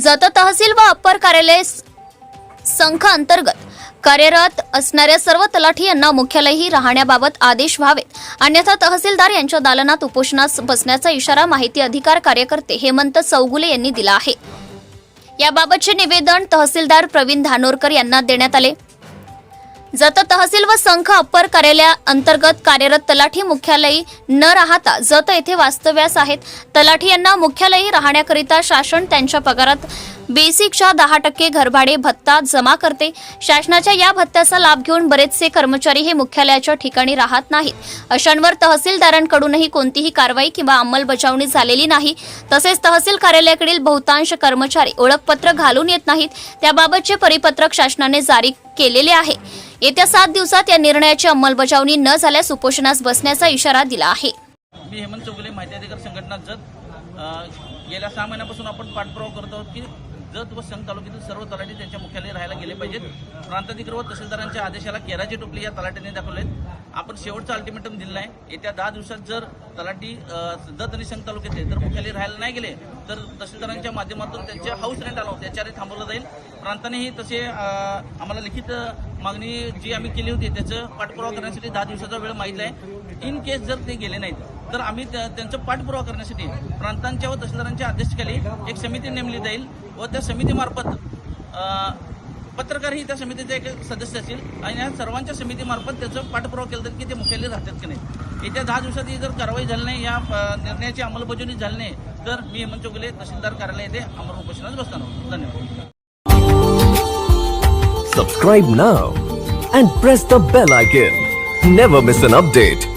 जत तहसील व अप्पर कार्यालय संघ अंतर्गत कार्यरत असणाऱ्या सर्व तलाठी यांना मुख्यालयही राहण्याबाबत आदेश व्हावेत. अन्यथा तहसीलदार यांच्या दालनात उपोषणास बसण्याचा इशारा माहिती अधिकार कार्यकर्ते हेमंत चौगुले यांनी दिला आहे. याबाबतचे निवेदन तहसीलदार प्रवीण धानोरकर यांना देण्यात आले. जत तहसील व संघ अप्पर कार्यालया अंतर्गत कार्यरत तलाठी मुख्यालयी न राहता जत येथे वास्तव्यास आहेत. तलाठी यांना मुख्यालयी राहण्याकरिता शासन त्यांच्या पगारात बेसिकच्या दहा टक्के घरभाडे भत्ता जमा करते. शासनाच्या या भत्त्याचा लाभ घेऊन बरेचसे कर्मचारी हे मुख्यालयाच्या ठिकाणी राहत नाहीत. अशांवर तहसीलदारांकडूनही कोणतीही कारवाई किंवा अंमलबजावणी झालेली नाही. तसेच तहसील कार्यालयाकडील बहुतांश कर्मचारी ओळखपत्र घालून येत नाहीत. त्याबाबतचे परिपत्रक शासनाने जारी केलेले आहे. येत्या सात दिवसात या निर्णयाची अंमलबजावणी न झाल्यास उपोषणास बसण्याचा इशारा दिला आहे. मी हेमंत चौगुले माहिती अधिकार संघटना जत. गेल्या सहा महिन्यापासून आपण पाठपुरावा करत आहोत की जत व संघ तालुक्यातील सर्व तलाठी त्यांच्या मुख्यालय राहायला गेले पाहिजेत. प्रांताधिकारी व तहसीलदारांच्या आदेशाला केराची टोपली या तलाट्याने दाखवलेत आपण शेवटचा अल्टिमेटम दिलेला आहे. येत्या दहा दिवसात जर तलाठी जत आणि संघ तालुक्यातले जर मुख्यालय राहायला नाही गेले तर तहसीलदारांच्या माध्यमातून त्यांचे हाऊस रेंट आला त्याच्यावर थांबवलं जाईल. प्रांतानेही तसे आम्हाला लिखित मागणी जी आम्ही केली होती त्याचं पाठपुरावा करण्यासाठी दहा दिवसाचा वेळ माहिती आहे. इन केस जर ते गेले नाहीत तर आम्ही त्यांचं त्यांचा पाठपुरावा करण्यासाठी प्रांत प्रांतांच्या व तहसीलदारांच्या अध्यक्षतेखाली एक समिती नेमली जाईल व त्या समितीमार्फत पत्रकारही त्या समितीचे एक सदस्य असतील आणि या सर्वांच्या समितीमार्फत त्याचं पाठपुरावा केला जाईल की ते मुख्यालय राहतात की नाही येत्या दहा दिवसात ही जर कारवाई झाली नाही या निर्णयाची अंमलबजावणी झाली नाही तर मी हेमंत चौगुले तहसीलदार कार्यालय येथे अमर उपोषणात बसणार आहोत धन्यवाद Subscribe now and press the bell icon. Never miss an update.